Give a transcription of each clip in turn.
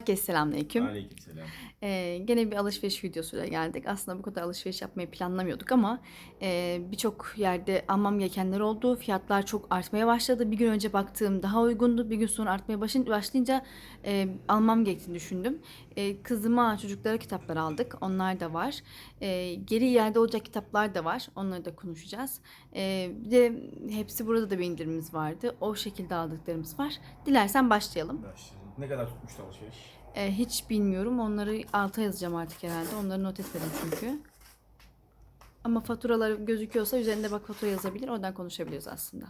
Herkese selamünaleyküm. Aleykümselam. Ee, gene bir alışveriş videosuyla geldik. Aslında bu kadar alışveriş yapmayı planlamıyorduk ama e, birçok yerde almam gerekenler oldu. Fiyatlar çok artmaya başladı. Bir gün önce baktığım daha uygundu. Bir gün sonra artmaya başlayınca e, almam gerektiğini düşündüm. E, kızıma, çocuklara kitaplar aldık. Onlar da var. E, geri iade olacak kitaplar da var. Onları da konuşacağız. E, bir de hepsi burada da bir indirimimiz vardı. O şekilde aldıklarımız var. Dilersen başlayalım. Başlayalım. Ne kadar tutmuştu alışveriş? E, hiç bilmiyorum. Onları alta yazacağım artık herhalde. Onları not etmedim çünkü. Ama faturaları gözüküyorsa üzerinde bak fatura yazabilir. Oradan konuşabiliriz aslında.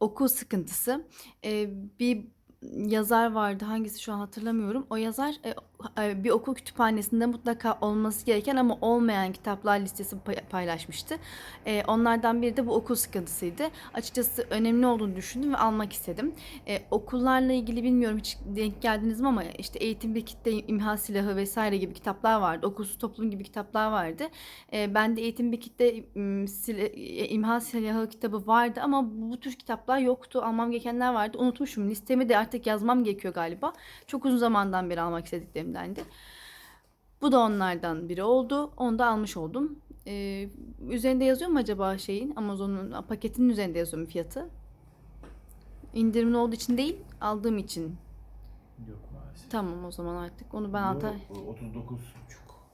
Okul sıkıntısı. E, bir yazar vardı. Hangisi şu an hatırlamıyorum. O yazar e, bir okul kütüphanesinde mutlaka olması gereken ama olmayan kitaplar listesi pay- paylaşmıştı. E, onlardan biri de bu okul sıkıntısıydı. Açıkçası önemli olduğunu düşündüm ve almak istedim. E, okullarla ilgili bilmiyorum hiç denk geldiniz mi ama işte eğitim bir kitle imha silahı vesaire gibi kitaplar vardı. Okulsuz toplum gibi kitaplar vardı. E, ben de eğitim bir kitle e, imha silahı kitabı vardı ama bu tür kitaplar yoktu. Almam gerekenler vardı. Unutmuşum. Listemi de artık yazmam gerekiyor galiba. Çok uzun zamandan beri almak istediklerimdendi. Bu da onlardan biri oldu. Onu da almış oldum. Ee, üzerinde yazıyor mu acaba şeyin Amazon'un paketinin üzerinde yazıyor mu fiyatı? İndirimli olduğu için değil, aldığım için. Yok maalesef. Tamam o zaman artık. Onu ben alta... Bu 39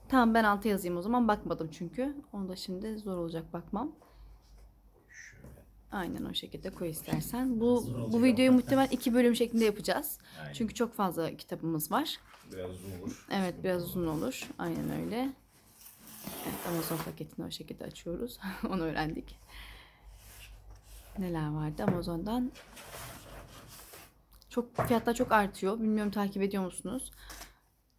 Tamam ben alta yazayım o zaman. Bakmadım çünkü. Onu da şimdi zor olacak bakmam. Aynen o şekilde koy istersen. Bu bu videoyu muhtemelen iki bölüm şeklinde yapacağız. Aynen. Çünkü çok fazla kitabımız var. Biraz uzun olur. Evet biraz uzun olur. Aynen öyle. Evet Amazon paketini o şekilde açıyoruz. Onu öğrendik. Neler vardı Amazon'dan? Çok fiyatlar çok artıyor. Bilmiyorum takip ediyor musunuz?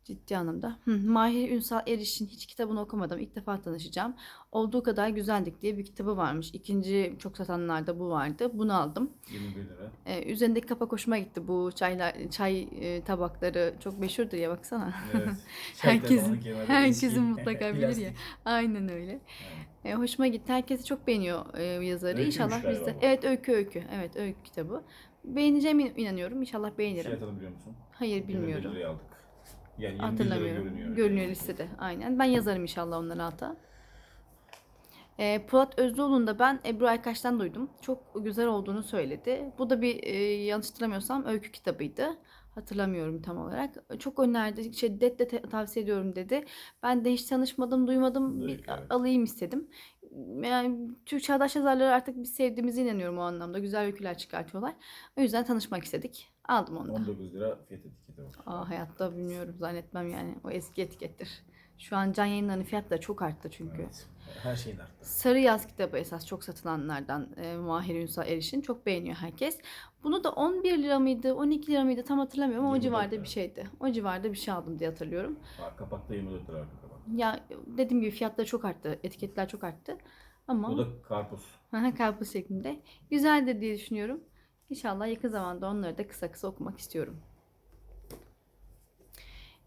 Ciddi anlamda. Hı, Mahir Ünsal Eriş'in hiç kitabını okumadım. İlk defa tanışacağım. Olduğu kadar güzeldik diye bir kitabı varmış. İkinci çok satanlarda bu vardı. Bunu aldım. 21 lira. Ee, üzerindeki kapak hoşuma gitti. Bu çaylar, çay e, tabakları çok meşhurdur ya baksana. Evet. Çay Herkesin herkesin mutlaka bilir ya. Aynen öyle. E, hoşuma gitti. Herkes çok beğeniyor e, yazarı. Öyküymüş İnşallah biz de. Evet öykü öykü. Evet öykü kitabı. Beğeneceğime inanıyorum. İnşallah beğenirim. Fiyatını biliyor musun? Hayır 21 bilmiyorum. liraya aldık. Yani 21 lira Hatırlamıyorum. görünüyor. Görünüyor listede. Aynen. Ben yazarım inşallah onları alta. E, Polat Özdoğlu'nun da ben Ebru Aykaç'tan duydum. Çok güzel olduğunu söyledi. Bu da bir e, yanlış hatırlamıyorsam öykü kitabıydı. Hatırlamıyorum tam olarak. Çok önerdi. Şiddetle te- tavsiye ediyorum dedi. Ben de hiç tanışmadım, duymadım. Bir evet. alayım istedim. Yani Türk çağdaş yazarları artık biz sevdiğimize inanıyorum o anlamda. Güzel öyküler çıkartıyorlar. O yüzden tanışmak istedik. Aldım onu da. 19 lira fiyat etiketi var. Aa, hayatta bilmiyorum zannetmem yani. O eski etikettir. Şu an can yayınlarının fiyatları çok arttı çünkü. Evet. Her şeyin arttı. Sarı Yaz kitabı esas çok satılanlardan e, Mahir Ünsal Eriş'in. Çok beğeniyor herkes. Bunu da 11 lira mıydı, 12 lira mıydı tam hatırlamıyorum ama o 24 civarda lira. bir şeydi. O civarda bir şey aldım diye hatırlıyorum. Bak, Kapakta 24 lira arka kapak. Ya dediğim gibi fiyatları çok arttı, etiketler çok arttı. Ama Bu da karpuz. Karpuz şeklinde. Güzeldir diye düşünüyorum. İnşallah yakın zamanda onları da kısa kısa okumak istiyorum.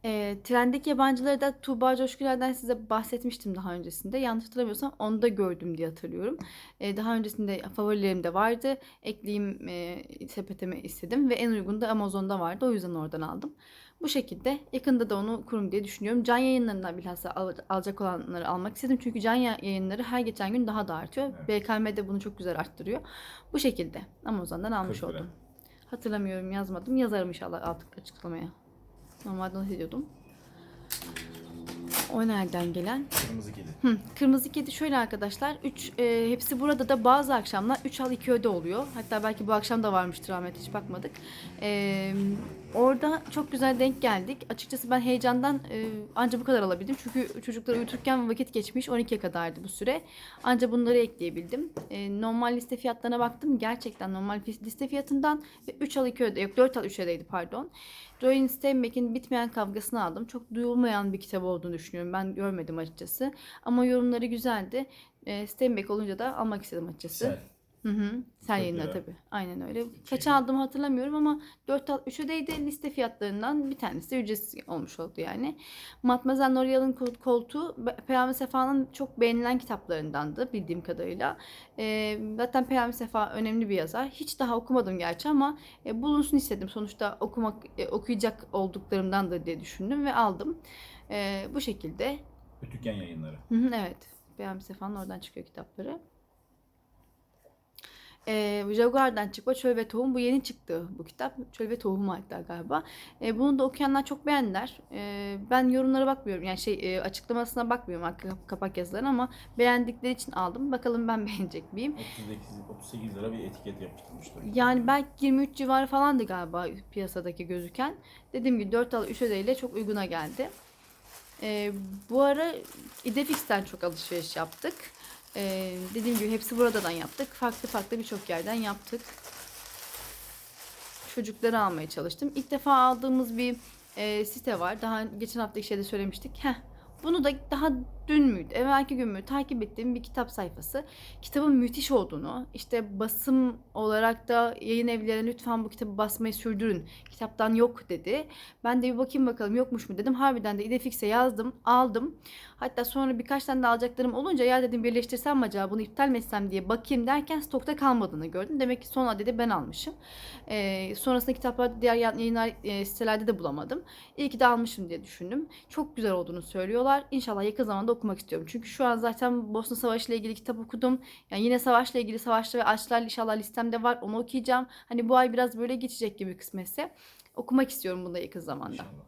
E, trendeki yabancıları da Tuğba Coşkuler'den size bahsetmiştim daha öncesinde. Yanlış hatırlamıyorsam onu da gördüm diye hatırlıyorum. E, daha öncesinde favorilerim de vardı. Ekleyeyim e, sepetime istedim ve en uygun da Amazon'da vardı. O yüzden oradan aldım. Bu şekilde yakında da onu kurum diye düşünüyorum. Can yayınlarından bilhassa al- alacak olanları almak istedim. Çünkü can ya- yayınları her geçen gün daha da artıyor. BKM de bunu çok güzel arttırıyor. Bu şekilde Amazon'dan almış 40 lira. oldum. Hatırlamıyorum yazmadım. Yazarım inşallah artık açıklamaya. Normalde not ediyordum. O nereden gelen? Kırmızı kedi. Hı, kırmızı kedi şöyle arkadaşlar. 3 hepsi burada da bazı akşamlar 3 al 2 öde oluyor. Hatta belki bu akşam da varmıştır Ahmet hiç bakmadık. E, orada çok güzel denk geldik. Açıkçası ben heyecandan e, anca bu kadar alabildim. Çünkü çocukları uyuturken vakit geçmiş 12'ye kadardı bu süre. Anca bunları ekleyebildim. E, normal liste fiyatlarına baktım. Gerçekten normal liste fiyatından ve 3 al 2 öde yok 4 al 3 ödeydi pardon. Roy Steinbeck'in Bitmeyen Kavgasını aldım. Çok duyulmayan bir kitap olduğunu düşünüyorum. Ben görmedim açıkçası. Ama yorumları güzeldi. E, Steinbeck olunca da almak istedim açıkçası. Sel. Hı hı. Sen yayınla tabii. Aynen öyle. Kaç aldığımı hatırlamıyorum ama 4 al 3'e liste fiyatlarından bir tanesi ücretsiz olmuş oldu yani. Matmazel L'Oreal'ın kol- koltuğu Peyami Sefa'nın çok beğenilen kitaplarındandı bildiğim kadarıyla. Ee, zaten Peyami Sefa önemli bir yazar. Hiç daha okumadım gerçi ama e, bulunsun istedim. Sonuçta okumak e, okuyacak olduklarımdandır diye düşündüm ve aldım. Ee, bu şekilde. Ötüken yayınları. Hı hı, evet. Peyami Sefa'nın oradan çıkıyor kitapları. Ee, Jaguar'dan çıkma Çöl ve Tohum. Bu yeni çıktı bu kitap. Çöl ve Tohum hatta galiba. Ee, bunu da okuyanlar çok beğendiler. Ee, ben yorumlara bakmıyorum. Yani şey e, açıklamasına bakmıyorum kapak yazılarına ama beğendikleri için aldım. Bakalım ben beğenecek miyim? 38, 38 lira bir etiket yapıştırmışlar. Yani belki 23 civarı falandı galiba piyasadaki gözüken. Dediğim gibi 4 al 3 ödeyle çok uyguna geldi. Ee, bu ara İdefix'ten çok alışveriş yaptık. Ee, dediğim gibi hepsi buradan yaptık. Farklı farklı birçok yerden yaptık. Çocukları almaya çalıştım. İlk defa aldığımız bir e, site var. Daha geçen hafta şeyde söylemiştik. Heh, bunu da daha dün müydü, evvelki gün mü takip ettiğim bir kitap sayfası. Kitabın müthiş olduğunu, işte basım olarak da yayın evlerine lütfen bu kitabı basmayı sürdürün. Kitaptan yok dedi. Ben de bir bakayım bakalım yokmuş mu dedim. Harbiden de İdefix'e yazdım, aldım. Hatta sonra birkaç tane de alacaklarım olunca ya dedim birleştirsem mi acaba bunu iptal mi etsem diye bakayım derken stokta kalmadığını gördüm. Demek ki son adedi ben almışım. Ee, sonrasında kitaplar diğer yayınlar e, sitelerde de bulamadım. İyi ki de almışım diye düşündüm. Çok güzel olduğunu söylüyorlar. İnşallah yakın zamanda okumak istiyorum. Çünkü şu an zaten Bosna Savaşı ile ilgili kitap okudum. Yani yine savaşla ilgili savaşlar ve açlar inşallah listemde var. Onu okuyacağım. Hani bu ay biraz böyle geçecek gibi kısmetse. Okumak istiyorum bunu da yakın zamanda. İnşallah.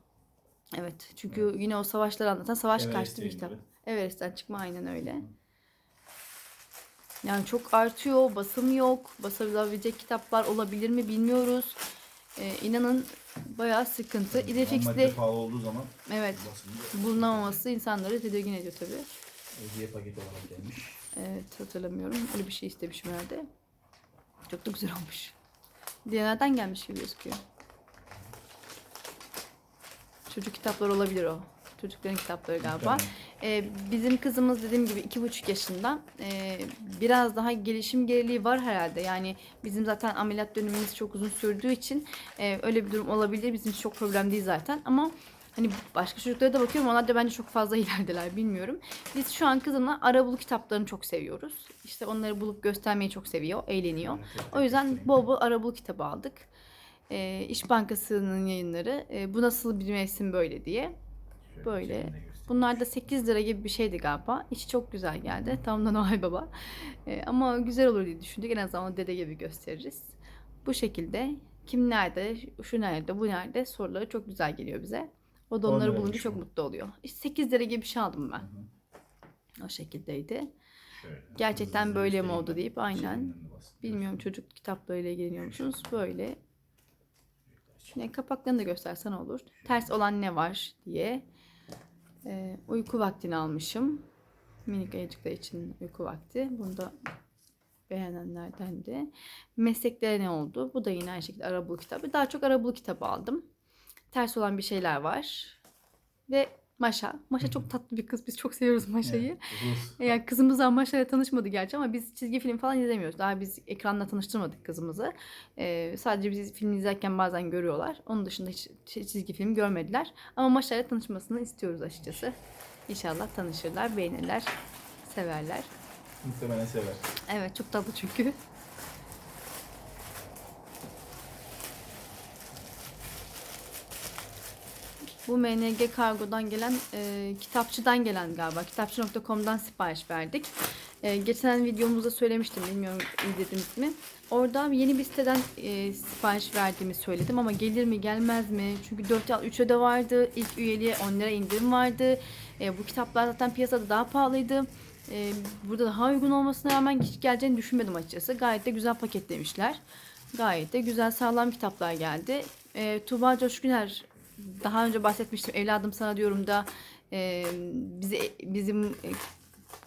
Evet. Çünkü yine o savaşları anlatan savaş Everest karşıtı bir kitap. yayınları. Everest'ten çıkma aynen öyle. Yani çok artıyor, basım yok. Basılabilecek kitaplar olabilir mi bilmiyoruz. Ee, inanın bayağı sıkıntı. Ham İdefix'te madde pahalı olduğu zaman evet bulunamaması insanları tedirgin ediyor tabii. hediye paketi olarak gelmiş. Evet hatırlamıyorum. Öyle bir şey istemişim herhalde. Çok da güzel olmuş. Diğerlerden gelmiş gibi gözüküyor. Çocuk kitapları olabilir o. Çocukların kitapları galiba. Ee, bizim kızımız dediğim gibi iki buçuk yaşında. Ee, biraz daha gelişim geriliği var herhalde. Yani bizim zaten ameliyat dönemimiz çok uzun sürdüğü için e, öyle bir durum olabilir. Bizim için çok problem değil zaten. Ama hani başka çocuklara da bakıyorum. Onlar da bence çok fazla ilerideler bilmiyorum. Biz şu an kızımla arabulu kitaplarını çok seviyoruz. İşte onları bulup göstermeyi çok seviyor, eğleniyor. O yüzden bol bol arabulu kitabı aldık. Ee, İş Bankası'nın yayınları. e, bu nasıl bir mevsim böyle diye. Böyle. Bunlar da 8 lira gibi bir şeydi galiba. İçi çok güzel geldi. Tam da Noel Baba. Ee, ama güzel olur diye düşündük. En azından dede gibi gösteririz. Bu şekilde kim nerede, şu nerede, bu nerede soruları çok güzel geliyor bize. O da On onları bulunca çok mutlu oluyor. İşte 8 lira gibi bir şey aldım ben. Hı hı. O şekildeydi. Şöyle. Gerçekten böyle mi oldu deyip aynen. Bilmiyorum çocuk kitaplarıyla ilgileniyor musunuz? Böyle. Ne kapaklarını da göstersen olur. Ters olan ne var diye. Ee, uyku vaktini almışım. Minik ayıcıklar için uyku vakti. Bunu da beğenenlerden de. Mesleklere ne oldu? Bu da yine aynı şekilde Arabulu kitabı. Daha çok Arabulu kitabı aldım. Ters olan bir şeyler var. Ve Maşa. Maşa çok tatlı bir kız. Biz çok seviyoruz Maşa'yı. Evet, Rus. Yani kızımız daha Maşa'yla tanışmadı gerçi ama biz çizgi film falan izlemiyoruz. Daha biz ekranla tanıştırmadık kızımızı. Ee, sadece biz film izlerken bazen görüyorlar. Onun dışında hiç çizgi film görmediler. Ama Maşa'yla tanışmasını istiyoruz açıkçası. İnşallah tanışırlar, beğenirler, severler. Muhtemelen sever. Evet çok tatlı çünkü. Bu MNG kargodan gelen e, kitapçıdan gelen galiba. Kitapçı.com'dan sipariş verdik. E, geçen videomuzda söylemiştim. Bilmiyorum izlediniz mi? Orada yeni bir siteden e, sipariş verdiğimi söyledim ama gelir mi gelmez mi? Çünkü 4 al 3 öde vardı. İlk üyeliğe 10 lira indirim vardı. E, bu kitaplar zaten piyasada daha pahalıydı. E, burada daha uygun olmasına rağmen hiç geleceğini düşünmedim açıkçası. Gayet de güzel paketlemişler. Gayet de güzel sağlam kitaplar geldi. E, Tuğba Coşkuner daha önce bahsetmiştim. Evladım sana diyorum da e, bizi bizim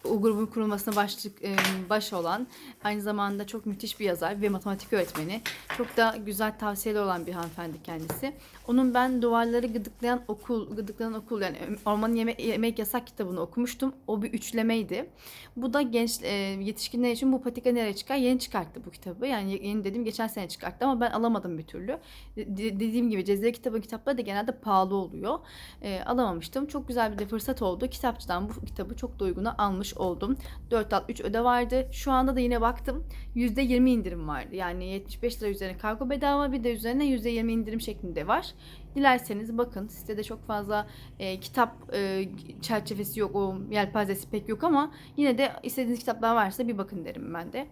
o grubun kurulmasına başlık e, baş olan aynı zamanda çok müthiş bir yazar ve matematik öğretmeni. Çok da güzel tavsiyeler olan bir hanımefendi kendisi. Onun ben duvarları gıdıklayan okul, gıdıklayan okul yani Ormanın Yeme- Yemek Yasak kitabını okumuştum. O bir üçlemeydi. Bu da genç e, yetişkinler için bu patika nereye çıkar? Yeni çıkarttı bu kitabı. Yani yeni dedim geçen sene çıkarttı ama ben alamadım bir türlü. De- dediğim gibi Cezire kitabı kitapları da genelde pahalı oluyor. E, alamamıştım. Çok güzel bir de fırsat oldu. Kitapçıdan bu kitabı çok da uyguna almış oldum. 4 alt 3 öde vardı. Şu anda da yine baktım. %20 indirim vardı. Yani 75 lira üzerine kargo bedava bir de üzerine %20 indirim şeklinde var. Dilerseniz bakın sitede çok fazla e, kitap e, çerçevesi yok o yelpazesi pek yok ama yine de istediğiniz kitaplar varsa bir bakın derim ben de.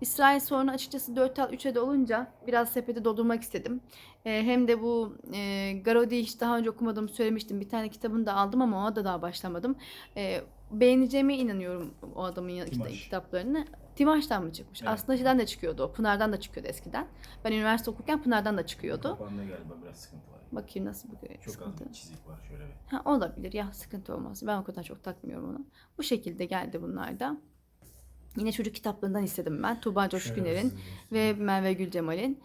İsrail sonra açıkçası 4 al 3'e de olunca biraz sepete doldurmak istedim. E, hem de bu e, Garodi'yi hiç daha önce okumadığımı söylemiştim. Bir tane kitabını da aldım ama ona da daha başlamadım. E, beğeneceğime inanıyorum o adamın ya- Timaş. kitaplarını. Timaş'tan mı çıkmış? Evet. Aslında şeyden de çıkıyordu o. Pınar'dan da çıkıyordu eskiden. Ben üniversite okurken Pınar'dan da çıkıyordu. Kapağında galiba biraz sıkıntı var. Bakayım nasıl bir Çok sıkıntı. az bir çizik var şöyle bir. Ha, olabilir ya sıkıntı olmaz. Ben o kadar çok takmıyorum onu. Bu şekilde geldi bunlar da. Yine çocuk kitaplarından istedim ben. Tuğba Coşkuner'in ve Merve Gülcemal'in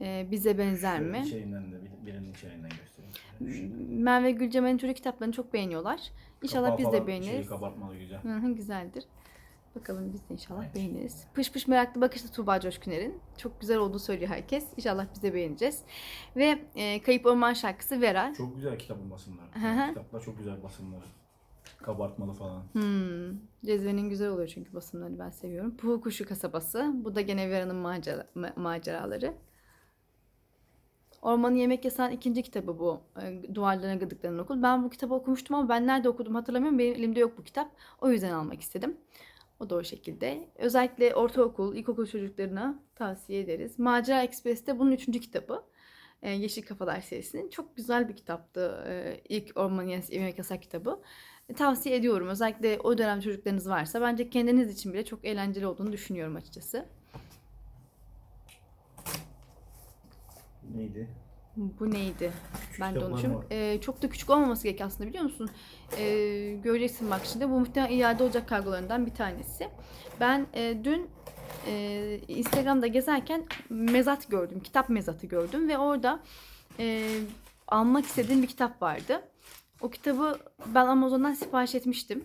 e, Bize Benzer Şöyle mi? içeriğinden de bir- birinin içeriğinden göstereyim. Merve Gülcemal'in çocuk kitaplarını çok beğeniyorlar. İnşallah kapağı biz de beğeniriz. Kabartmalı güzel. Hı hı, güzeldir. Bakalım biz de inşallah Evet. beğeniriz. Pış pış meraklı bakışlı Tuğba Coşkuner'in. Çok güzel olduğunu söylüyor herkes. İnşallah biz de beğeneceğiz. Ve e, Kayıp Orman şarkısı Vera. Çok güzel kitabın basımları. Hı hı. Kitaplar çok güzel basımları. Kabartmalı falan. Hmm. Cezvenin güzel oluyor çünkü basımlarını ben seviyorum. Puhu Kuşu Kasabası. Bu da gene Vera'nın macera, ma- maceraları. Ormanı Yemek Yasan ikinci kitabı bu. E, Duvarlarına Gıdıklanan Okul. Ben bu kitabı okumuştum ama ben nerede okudum hatırlamıyorum. Benim elimde yok bu kitap. O yüzden almak istedim. O da o şekilde. Özellikle ortaokul, ilkokul çocuklarına tavsiye ederiz. Macera Ekspres'te bunun üçüncü kitabı. E, Yeşil Kafalar serisinin. Çok güzel bir kitaptı. E, ilk Orman Yemek Yasak kitabı. E, tavsiye ediyorum. Özellikle o dönem çocuklarınız varsa bence kendiniz için bile çok eğlenceli olduğunu düşünüyorum açıkçası. Neydi? Bu neydi? ben de unutmuşum. Ee, çok da küçük olmaması gerekiyor aslında biliyor musun? Ee, göreceksin bak şimdi. Bu muhtemelen iade olacak kargolarından bir tanesi. Ben e, dün e, Instagram'da gezerken mezat gördüm. Kitap mezatı gördüm ve orada e, almak istediğim bir kitap vardı. O kitabı ben Amazon'dan sipariş etmiştim.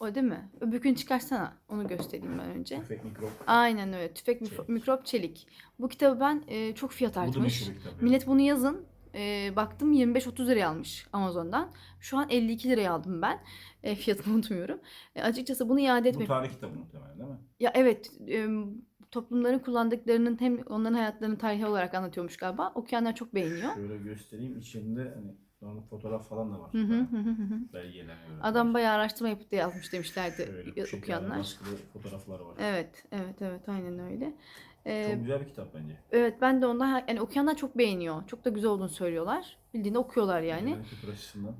O değil mi? Öbür çıkarsana. Onu göstereyim ben önce. Tüfek mikrop. Aynen öyle. Tüfek Çelik. mikrop çelik. Bu kitabı ben e, çok fiyat Bu artmış. kitap. Millet bunu yazın. E, baktım 25-30 liraya almış Amazon'dan. Şu an 52 liraya aldım ben. E, fiyatını unutmuyorum. E, açıkçası bunu iade Bu etmek. tarih kitabı muhtemelen değil mi? Ya evet e, toplumların kullandıklarının hem onların hayatlarını tarihi olarak anlatıyormuş galiba. Okuyanlar çok beğeniyor. Şöyle göstereyim. İçinde hani normal fotoğraf falan da var. Hı hı hı hı hı. Belgeler. öyle Adam bayağı araştırma yapıp da yazmış demişlerdi bu şekilde okuyanlar. baskılı fotoğraflar var. Evet, evet, evet aynen öyle. E, Çok güzel bir kitap bence. Evet ben de ondan yani okuyanlar çok beğeniyor. Çok da güzel olduğunu söylüyorlar. Bildiğinde okuyorlar yani. Açısından.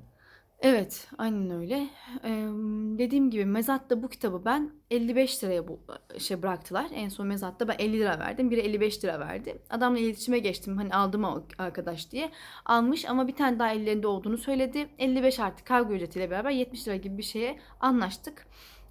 Evet aynen öyle. Ee, dediğim gibi Mezat'ta bu kitabı ben 55 liraya bu şey bıraktılar. En son Mezat'ta ben 50 lira verdim. Biri 55 lira verdi. Adamla iletişime geçtim hani aldım o arkadaş diye. Almış ama bir tane daha ellerinde olduğunu söyledi. 55 artı kargo ücretiyle beraber 70 lira gibi bir şeye anlaştık.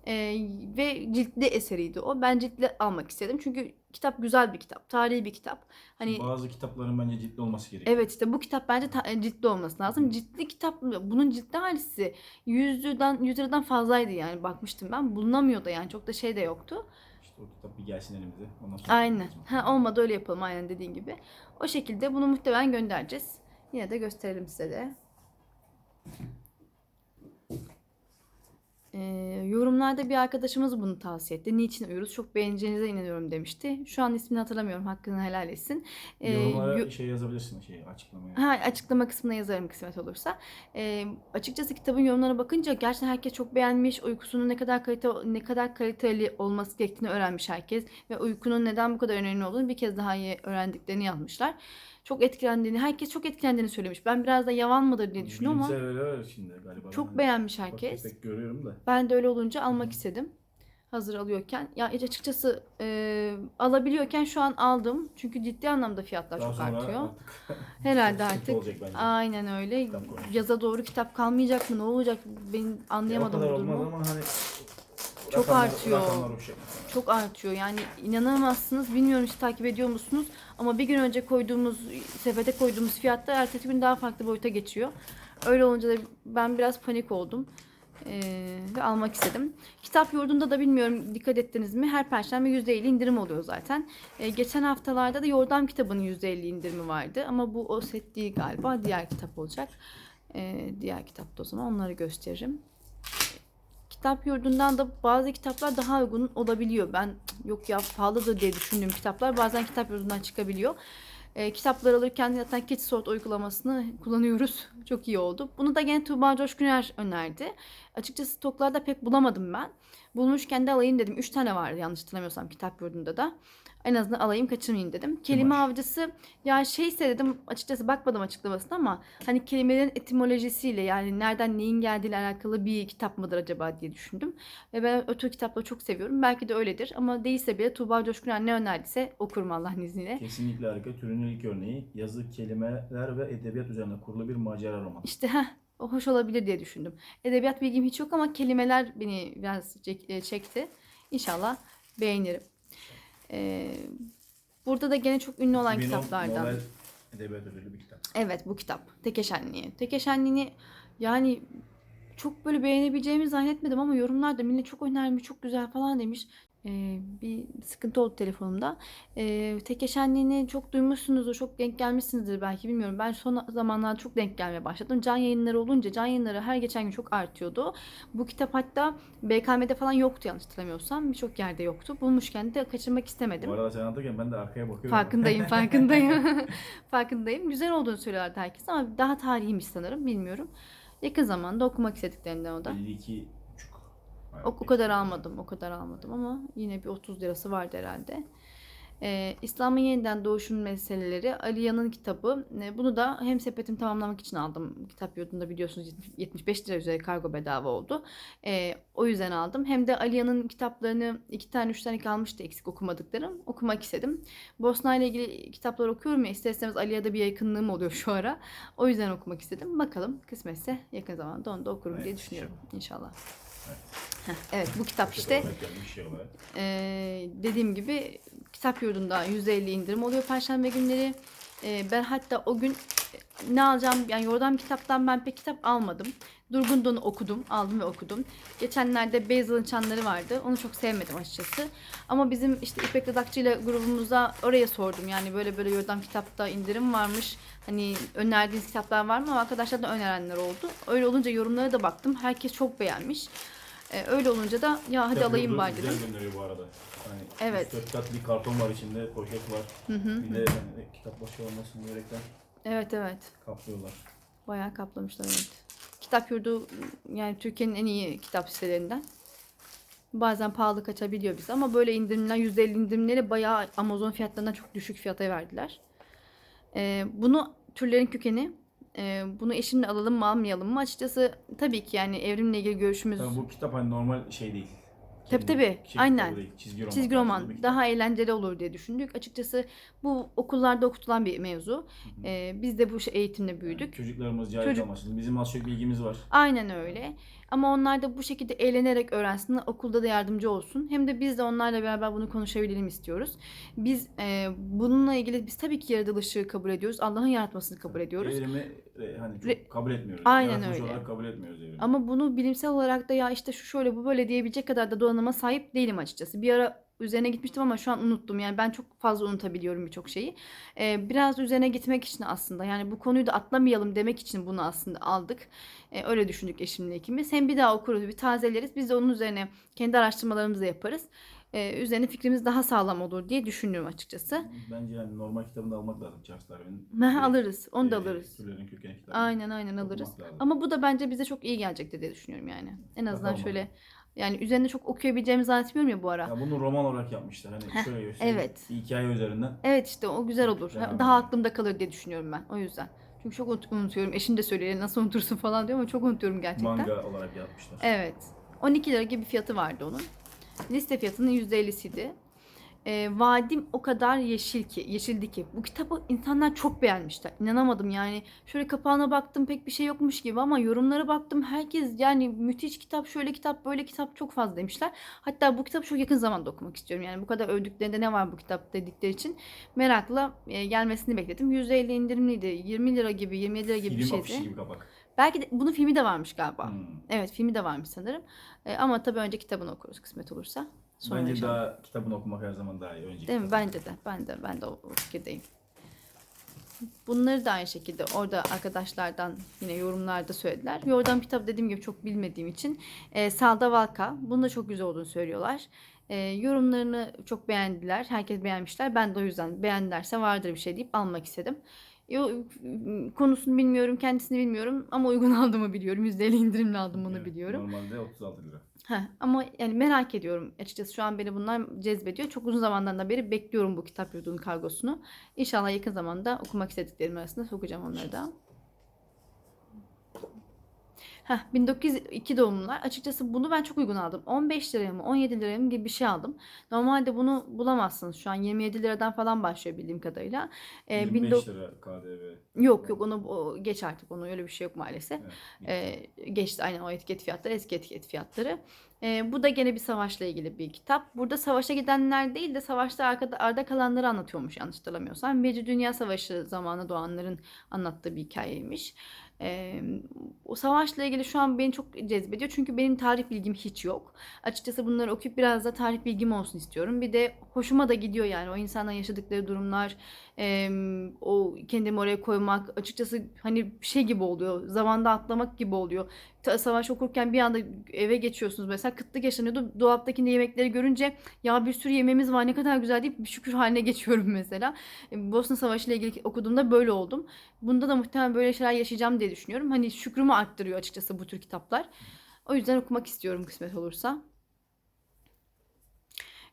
Ee, ve ciltli eseriydi o. Ben ciltli almak istedim. Çünkü kitap güzel bir kitap. Tarihi bir kitap. Hani Bazı kitapların bence ciddi olması gerekiyor. Evet işte bu kitap bence ta- e, ciddi olması lazım. Ciddi kitap bunun ciddi halisi 100 liradan 100 liradan fazlaydı yani bakmıştım ben. Bulunamıyordu yani çok da şey de yoktu. İşte o kitap bir gelsin elimize. Ondan sonra Aynen. Ha olmadı öyle yapalım aynen dediğin gibi. O şekilde bunu muhtemelen göndereceğiz. Yine de gösterelim size de. Ee, yorumlarda bir arkadaşımız bunu tavsiye etti. Niçin uyuyoruz? Çok beğeneceğinize inanıyorum demişti. Şu an ismini hatırlamıyorum. Hakkını helal etsin. Ee, Yorumlara yo- şey yazabilirsin şey açıklamaya. Ha, açıklama kısmına yazarım kısmet olursa. Ee, açıkçası kitabın yorumlarına bakınca gerçekten herkes çok beğenmiş. Uykusunun ne kadar kalite ne kadar kaliteli olması gerektiğini öğrenmiş herkes ve uykunun neden bu kadar önemli olduğunu bir kez daha iyi öğrendiklerini yazmışlar. Çok etkilendiğini, herkes çok etkilendiğini söylemiş. Ben biraz da yavan mıdır diye düşünüyorum ama Bilimsel öyle var şimdi galiba. çok Ben beğenmiş herkes. tefek görüyorum da. Ben de öyle olunca almak istedim. Hazır alıyorken. Ya açıkçası e, alabiliyorken şu an aldım. Çünkü ciddi anlamda fiyatlar Daha çok sonra artıyor. artık Herhalde sıkıntı artık. olacak bence. Aynen öyle. Kitap konusu. Yaza doğru kitap kalmayacak mı? Ne olacak? Ben Ya o anlayamadım kadar bu olmaz durumu. ama hani Çok rakamlar- artıyor. Rakamlar uçacak. Çok artıyor. Yani inanamazsınız. Bilmiyorum hiç takip ediyor musunuz? Ama bir gün önce koyduğumuz, sepete koyduğumuz fiyatta ertesi gün daha farklı boyuta geçiyor. Öyle olunca da ben biraz panik oldum. Ee, ve almak istedim. Kitap yurdunda da bilmiyorum dikkat ettiniz mi? Her perşembe %50 indirim oluyor zaten. Ee, geçen haftalarda da Yordam kitabının %50 indirimi vardı. Ama bu o set değil galiba. Diğer kitap olacak. Ee, diğer kitapta o zaman onları gösteririm. Kitap yurdundan da bazı kitaplar daha uygun olabiliyor. Ben yok ya pahalıdır diye düşündüğüm kitaplar bazen kitap yurdundan çıkabiliyor. E, kitaplar alırken zaten Kitsort uygulamasını kullanıyoruz. Çok iyi oldu. Bunu da gene Tuğba Coşkuner önerdi. Açıkçası stoklarda pek bulamadım ben. Bulmuşken de alayım dedim. Üç tane vardı yanlış hatırlamıyorsam kitap yurdunda da. En azından alayım kaçırmayayım dedim. Kelime Kumaş. avcısı ya şeyse dedim açıkçası bakmadım açıklamasına ama hani kelimelerin etimolojisiyle yani nereden neyin geldiğiyle alakalı bir kitap mıdır acaba diye düşündüm. Ve ben o tür kitapları çok seviyorum. Belki de öyledir ama değilse bile Tuğba Coşkuner ne önerdiyse okurum Allah'ın izniyle. Kesinlikle harika. Türünün ilk örneği yazı, kelimeler ve edebiyat üzerine kurulu bir macera romanı. İşte heh, hoş olabilir diye düşündüm. Edebiyat bilgim hiç yok ama kelimeler beni biraz e, çekti. İnşallah beğenirim. Ee, burada da gene çok ünlü olan 2010 kitaplardan. Nobel Edebiyat Ödüllü bir kitap. Evet bu kitap. Tekeşenliği. Tekeşenliğini yani çok böyle beğenebileceğimi zannetmedim ama yorumlarda millet çok önermiş, çok güzel falan demiş. Ee, bir sıkıntı oldu telefonumda. Ee, Tekeşenliğini çok duymuşsunuzdur, çok denk gelmişsinizdir belki bilmiyorum. Ben son zamanlarda çok denk gelmeye başladım. Can yayınları olunca can yayınları her geçen gün çok artıyordu. Bu kitap hatta BKM'de falan yoktu yanlış hatırlamıyorsam. Birçok yerde yoktu. Bulmuşken de kaçırmak istemedim. Bu arada sen anlatırken ben de arkaya bakıyorum. Farkındayım, farkındayım. farkındayım. Güzel olduğunu söylüyorlardı herkes ama daha tarihiymiş sanırım, bilmiyorum. Yakın zamanda okumak istediklerinden o da. 52 buçuk. O, o kadar almadım, o kadar almadım ama yine bir 30 lirası vardı herhalde. Ee, İslam'ın yeniden doğuşun meseleleri Aliya'nın kitabı. Ee, bunu da hem sepetimi tamamlamak için aldım. Kitap yurdunda biliyorsunuz 70 75 lira üzeri kargo bedava oldu. Ee, o yüzden aldım. Hem de Aliya'nın kitaplarını iki tane üç tane kalmıştı eksik okumadıklarım. Okumak istedim. Bosna ile ilgili kitaplar okuyorum ya ister istemez Aliya'da bir yakınlığım oluyor şu ara. O yüzden okumak istedim. Bakalım kısmetse yakın zamanda onu da okurum Evet, diye düşünüyorum inşallah. Evet. Bu kitap işte ee, dediğim gibi kitap yurdunda %50 indirim oluyor perşembe günleri. Ee, ben hatta o gün e, ne alacağım yani yordam kitaptan ben pek kitap almadım. Durgun Don'u okudum, aldım ve okudum. Geçenlerde Basil'ın çanları vardı. Onu çok sevmedim açıkçası. Ama bizim işte İpek Radakçı ile grubumuzda oraya sordum. Yani böyle böyle yordam kitapta indirim varmış. Hani önerdiğiniz kitaplar var mı? Ama arkadaşlar da önerenler oldu. Öyle olunca yorumlara da baktım. Herkes çok beğenmiş. Ee, öyle olunca da ya hadi alayım bari dedim. Güzel gönderiyor bu arada. Hani Evet. 3-4 kat bir karton var içinde, poşet var. Hı hı. Bir de hani kitap başı olmasın diyerekten Evet evet. kaplıyorlar. Bayağı kaplamışlar evet. Kitap yurdu yani Türkiye'nin en iyi kitap sitelerinden. Bazen pahalı kaçabiliyor bize ama böyle indirimler %50 indirimleri bayağı Amazon fiyatlarından çok düşük fiyata verdiler. Ee, bunu türlerin kökeni. Bunu eşimle alalım mı almayalım mı? Açıkçası tabii ki yani evrimle ilgili görüşümüz Tabii bu kitap hani normal şey değil. Tabii. kitabı Aynen. değil, çizgi roman. çizgi roman daha eğlenceli olur diye düşündük. Açıkçası bu okullarda okutulan bir mevzu. Ee, biz de bu şey- eğitimle büyüdük. Çocuklarımız cahil Çocuk- kalmasın. Bizim az çok bilgimiz var. Aynen öyle. Ama onlar da bu şekilde eğlenerek öğrensin, okulda da yardımcı olsun. Hem de biz de onlarla beraber bunu konuşabilelim istiyoruz. Biz e, bununla ilgili biz tabii ki yaratılışı kabul ediyoruz. Allah'ın yaratmasını kabul ediyoruz. Evrimi e, hani çok kabul etmiyoruz. Aynen Yaratılmış öyle. olarak kabul etmiyoruz evrimi. Ama bunu bilimsel olarak da ya işte şu şöyle bu böyle diyebilecek kadar da donanıma sahip değilim açıkçası. Bir ara üzerine gitmiştim ama şu an unuttum. Yani ben çok fazla unutabiliyorum birçok şeyi. Ee, biraz üzerine gitmek için aslında yani bu konuyu da atlamayalım demek için bunu aslında aldık. Ee, öyle düşündük eşimle ikimiz. Hem bir daha okuruz, bir tazeleriz. Biz de onun üzerine kendi araştırmalarımızı yaparız. Ee, üzerine fikrimiz daha sağlam olur diye düşünüyorum açıkçası. Bence yani normal kitabını da almak lazım Charles Darwin'in. Alırız. Onu da e, alırız. Türlerin kökeni kitabı. Aynen aynen alırız. lazım. Ama bu da bence bize çok iyi gelecektir diye düşünüyorum yani. En azından Bakalım şöyle yani üzerine çok okuyabileceğimizi zannetmiyorum ya bu ara. Ya bunu roman olarak yapmışlar. Hani Heh, şöyle göstereyim. evet. Hikaye üzerinden. Evet işte o güzel olur. Devam Daha aklımda kalır diye düşünüyorum ben o yüzden. Çünkü çok unut- unutuyorum. Eşim de söylüyor nasıl unutursun falan diyor ama çok unutuyorum gerçekten. Manga olarak yapmışlar. Evet. 12 lira gibi fiyatı vardı onun. Liste fiyatının %50'siydi. E, vadim o kadar yeşil ki, yeşildi ki. Bu kitabı insanlar çok beğenmişler. İnanamadım yani. Şöyle kapağına baktım pek bir şey yokmuş gibi ama yorumlara baktım. Herkes yani müthiş kitap, şöyle kitap, böyle kitap çok fazla demişler. Hatta bu kitabı çok yakın zamanda okumak istiyorum. Yani bu kadar övdüklerinde ne var bu kitap dedikleri için merakla e, gelmesini bekledim. %50 indirimliydi. 20 lira gibi, 27 lira gibi bir Film şeydi. afişi gibi kapak. Belki de bunun filmi de varmış galiba. Hmm. Evet filmi de varmış sanırım. E, ama tabii önce kitabını okuruz kısmet olursa. Sonra Bence inşallah. daha kitabını okumak her zaman daha iyi. Önce Değil mi? Bence de. Ben de ben de o, o fikirdeyim. Bunları da aynı şekilde orada arkadaşlardan yine yorumlarda söylediler. Yordam kitap dediğim gibi çok bilmediğim için e, Salda Valka. Bunun da çok güzel olduğunu söylüyorlar. E, yorumlarını çok beğendiler. Herkes beğenmişler. Ben de o yüzden beğendilerse vardır bir şey deyip almak istedim. Yo, konusunu bilmiyorum, kendisini bilmiyorum ama uygun aldığımı biliyorum. %50 indirimli aldım bunu Evet, biliyorum. Normalde 36 lira. Heh, ama yani merak ediyorum açıkçası şu an beni bunlar cezbediyor. Çok uzun zamandan da beri bekliyorum bu kitap yurdunun kargosunu. İnşallah yakın zamanda okumak istediklerim arasında sokacağım onları da. Heh, 1902 doğumlular. Açıkçası bunu ben çok uygun aldım. 15 liraya mı 17 liraya mı gibi bir şey aldım. Normalde bunu bulamazsınız şu an 27 liradan falan başlıyor bildiğim kadarıyla. Ee, 25 19 lira KDV. Yok yok onu o, geç artık onu öyle bir şey yok maalesef. Evet. Ee, geçti aynen o etiket fiyatları eski etiket fiyatları. Ee, bu da gene bir savaşla ilgili bir kitap. Burada savaşa gidenler değil de savaşta arkada, arda kalanları anlatıyormuş yanlış hatırlamıyorsam. Birinci Dünya Savaşı zamanı doğanların anlattığı bir hikayeymiş. Ee, o savaşla ilgili şu an beni çok cezbediyor. Çünkü benim tarih bilgim hiç yok. Açıkçası bunları okuyup biraz da tarih bilgim olsun istiyorum. Bir de hoşuma da gidiyor yani o insanların yaşadıkları durumlar, e, o kendimi oraya koymak açıkçası hani şey gibi oluyor. Zamanda atlamak gibi oluyor. Ta- Savaş okurken bir anda eve geçiyorsunuz mesela kıtlık yaşanıyordu. Dolaptaki yemekleri görünce ya bir sürü yemeğimiz var ne kadar güzel deyip bir şükür haline geçiyorum mesela. E, Bosna Savaşı ile ilgili okuduğumda böyle oldum. Bunda da muhtemelen böyle şeyler yaşayacağım diye düşünüyorum. Hani şükrümü arttırıyor açıkçası bu tür kitaplar. O yüzden okumak istiyorum kısmet olursa.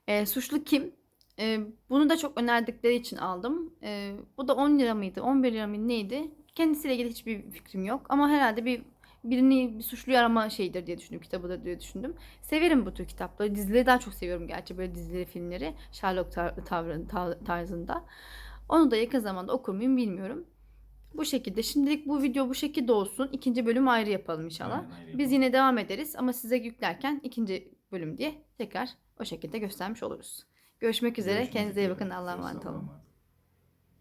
E, Suçlu Kim? E, bunu da çok önerdikleri için aldım. E, bu da 10 lira mıydı? 11 lira mıydı? Neydi? Kendisiyle ilgili hiçbir fikrim yok. Ama herhalde bir birini bir suçluyu arama şeyidir diye düşündüm. Kitabı da diye düşündüm. Severim bu tür kitapları. Dizileri daha çok seviyorum gerçi. Böyle dizileri, filmleri. Sherlock tar- tarzında. Onu da yakın zamanda okur muyum bilmiyorum. Bu şekilde. Şimdilik bu video bu şekilde olsun. İkinci bölüm ayrı yapalım inşallah. Aynen, ayrı Biz yine devam ederiz ama size yüklerken ikinci bölüm diye tekrar o şekilde göstermiş oluruz. Görüşmek üzere. Görüşmek Kendinize iyi bakın. Allah'a emanet olun.